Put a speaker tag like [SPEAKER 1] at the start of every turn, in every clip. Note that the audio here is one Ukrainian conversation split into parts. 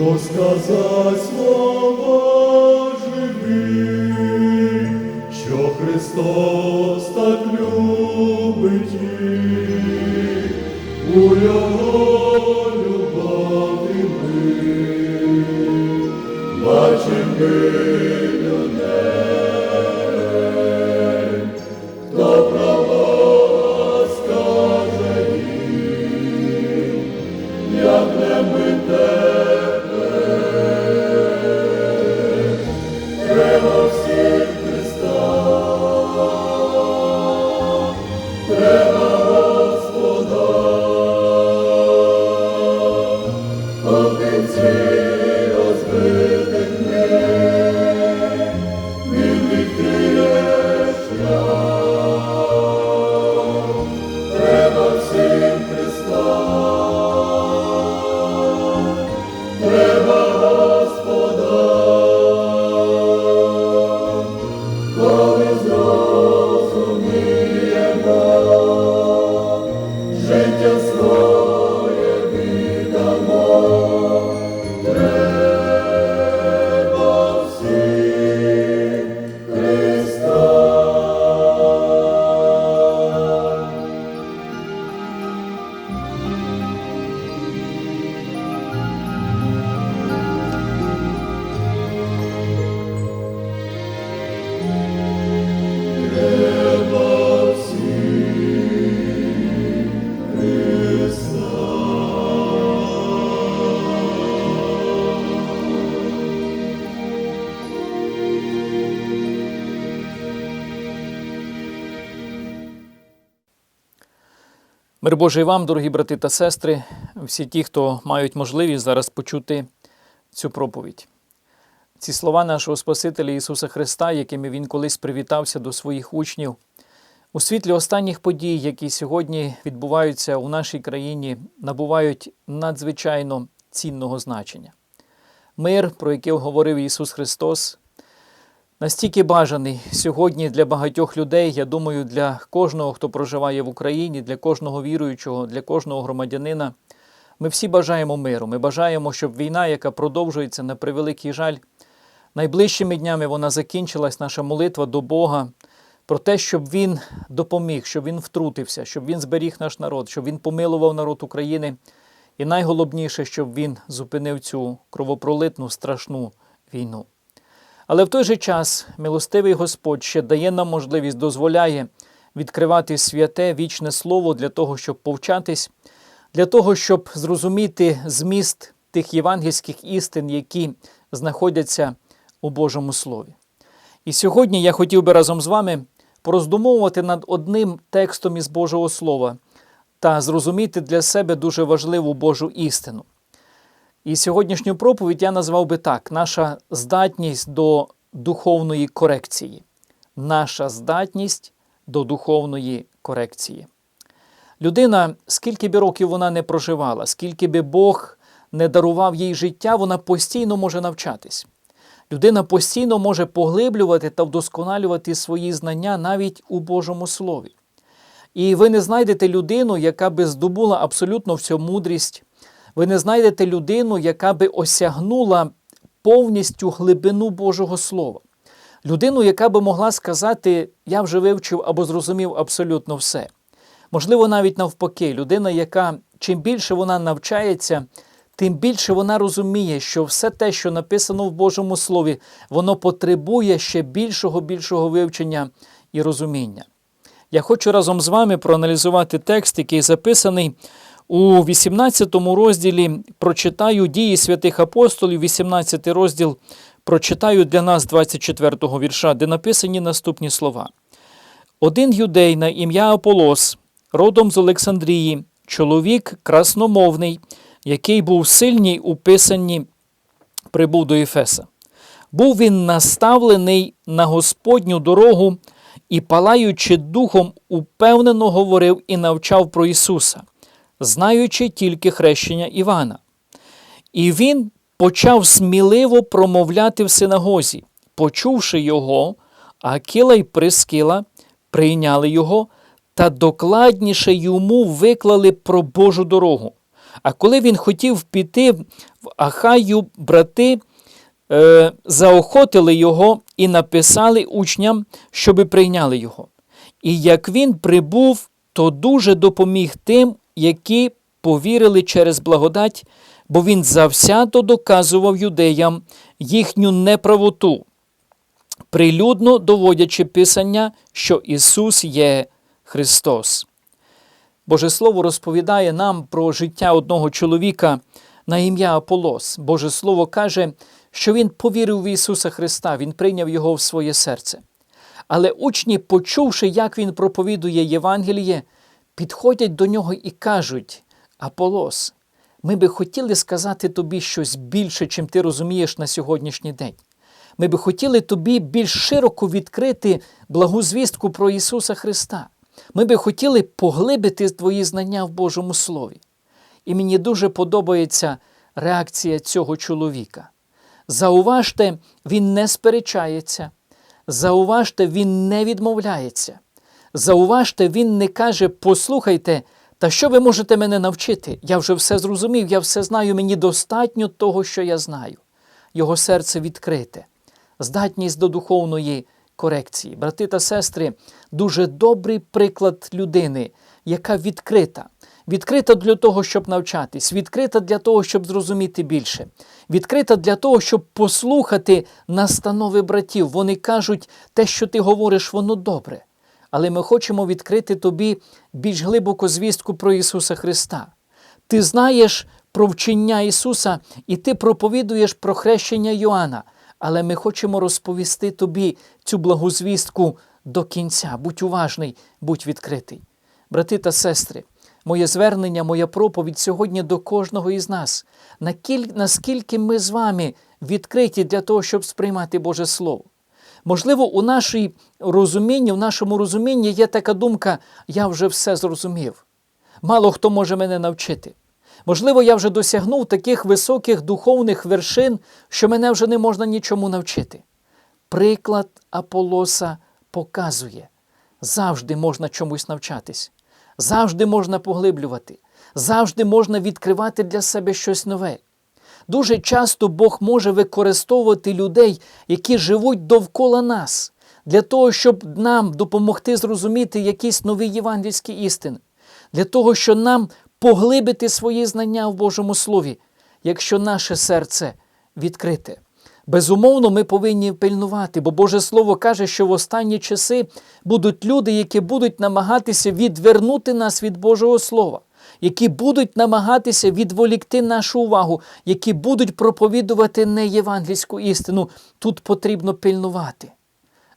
[SPEAKER 1] Розказать слова живі, що Христос так любить їх, у Його любові ми бачим ми людей,
[SPEAKER 2] Мир Божий вам, дорогі брати та сестри, всі ті, хто мають можливість зараз почути цю проповідь. Ці слова нашого Спасителя Ісуса Христа, якими Він колись привітався до своїх учнів, у світлі останніх подій, які сьогодні відбуваються у нашій країні, набувають надзвичайно цінного значення. Мир, про який говорив Ісус Христос, настільки бажаний сьогодні для багатьох людей, я думаю, для кожного, хто проживає в Україні, для кожного віруючого, для кожного громадянина. Ми всі бажаємо миру. Ми бажаємо, щоб війна, яка продовжується на превеликий жаль, найближчими днями вона закінчилась, наша молитва до Бога, про те, щоб він допоміг, щоб він втрутився, щоб він зберіг наш народ, щоб він помилував народ України. І найголовніше, щоб він зупинив цю кровопролитну страшну війну. Але в той же час милостивий Господь ще дає нам можливість, дозволяє відкривати святе вічне слово для того, щоб повчатись, для того, щоб зрозуміти зміст тих євангельських істин, які знаходяться у Божому Слові. І сьогодні я хотів би разом з вами пороздумовувати над одним текстом із Божого Слова та зрозуміти для себе дуже важливу Божу істину. І сьогоднішню проповідь я назвав би так: наша здатність до духовної корекції. Наша здатність до духовної корекції. Людина, скільки би років вона не проживала, скільки би Бог не дарував їй життя, вона постійно може навчатись. Людина постійно може поглиблювати та вдосконалювати свої знання навіть у Божому Слові. І ви не знайдете людину, яка би здобула абсолютно всю мудрість. Ви не знайдете людину, яка би осягнула повністю глибину Божого Слова. Людину, яка би могла сказати, я вже вивчив або зрозумів абсолютно все. Можливо, навіть навпаки, людина, яка чим більше вона навчається, тим більше вона розуміє, що все те, що написано в Божому Слові, воно потребує ще більшого, більшого вивчення і розуміння. Я хочу разом з вами проаналізувати текст, який записаний у 18 розділі. Прочитаю дії святих апостолів, 18 розділ. Прочитаю для нас 24 го вірша, де написані наступні слова. Один юдей на ім'я Аполос, родом з Олександрії, чоловік красномовний, який був сильний у писанні, прибув до Ефеса. Був він наставлений на Господню дорогу і, палаючи духом, упевнено говорив і навчав про Ісуса, знаючи тільки хрещення Івана. І він почав сміливо промовляти в синагозі. Почувши його, Акіла й Прискіла прийняли його та докладніше йому виклали про Божу дорогу. А коли він хотів піти в Ахаю, брати е, заохотили його і написали учням, щоби прийняли його. І як він прибув, то дуже допоміг тим, які повірили через благодать, бо він завсято доказував юдеям їхню неправоту, прилюдно доводячи Писання, що Ісус є Христос. Боже Слово розповідає нам про життя одного чоловіка на ім'я Аполос. Боже Слово каже, що він повірив в Ісуса Христа, Він прийняв Його в своє серце. Але учні, почувши, як він проповідує Євангеліє, підходять до нього і кажуть: Аполос, ми би хотіли сказати тобі щось більше, чим ти розумієш на сьогоднішній день. Ми би хотіли тобі більш широко відкрити благу звістку про Ісуса Христа. Ми би хотіли поглибити твої знання в Божому Слові. І мені дуже подобається реакція цього чоловіка. Зауважте, він не сперечається. Зауважте, він не відмовляється. Зауважте, він не каже: послухайте, та що ви можете мене навчити? Я вже все зрозумів, я все знаю, мені достатньо того, що я знаю. Його серце відкрите, здатність до духовної корекції. Брати та сестри, дуже добрий приклад людини, яка відкрита. Відкрита для того, щоб навчатись, відкрита для того, щоб зрозуміти більше, відкрита для того, щоб послухати настанови братів. Вони кажуть, те, що ти говориш, воно добре. Але ми хочемо відкрити тобі більш глибоку звістку про Ісуса Христа. Ти знаєш про вчення Ісуса і ти проповідуєш про хрещення Йоанна. Але ми хочемо розповісти тобі цю благу звістку до кінця. Будь уважний, будь відкритий. Брати та сестри, моє звернення, моя проповідь сьогодні до кожного із нас. Наскільки ми з вами відкриті для того, щоб сприймати Боже Слово? Можливо, у нашій розумінні, в нашому розумінні є така думка: я вже все зрозумів. Мало хто може мене навчити. Можливо, я вже досягнув таких високих духовних вершин, що мене вже не можна нічому навчити. Приклад Аполоса показує, завжди можна чомусь навчатись, завжди можна поглиблювати, завжди можна відкривати для себе щось нове. Дуже часто Бог може використовувати людей, які живуть довкола нас, для того, щоб нам допомогти зрозуміти якісь нові євангельські істини, для того, щоб нам поглибити свої знання в Божому Слові, якщо наше серце відкрите. Безумовно, ми повинні пильнувати, бо Боже Слово каже, що в останні часи будуть люди, які будуть намагатися відвернути нас від Божого Слова, які будуть намагатися відволікти нашу увагу, які будуть проповідувати неєвангельську істину. Тут потрібно пильнувати.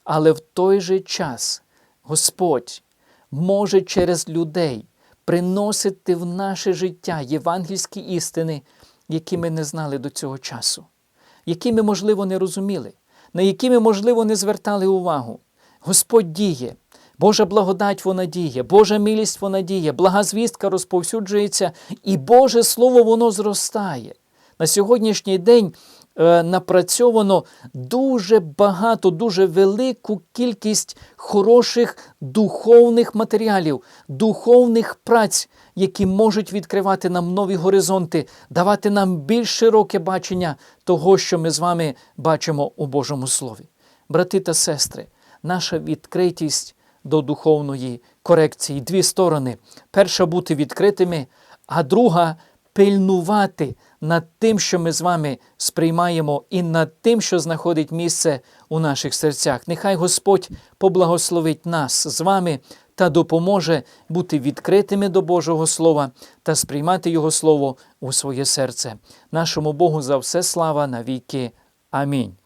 [SPEAKER 2] Але в той же час Господь може через людей приносити в наше життя євангельські істини, які ми не знали до цього часу, які ми, можливо, не розуміли, на які ми, можливо, не звертали увагу. Господь діє, Божа благодать вона діє, Божа милість вона діє, блага звістка розповсюджується, і Боже Слово воно зростає. На сьогоднішній день е, напрацьовано дуже багато, дуже велику кількість хороших духовних матеріалів, духовних праць, які можуть відкривати нам нові горизонти, давати нам більш широке бачення того, що ми з вами бачимо у Божому Слові. Брати та сестри, наша відкритість до духовної корекції дві сторони: перша бути відкритими, а друга пильнувати над тим, що ми з вами сприймаємо, і над тим, що знаходить місце у наших серцях. Нехай Господь поблагословить нас з вами та допоможе бути відкритими до Божого Слова та сприймати Його Слово у своє серце. Нашому Богу за все слава навіки. Амінь.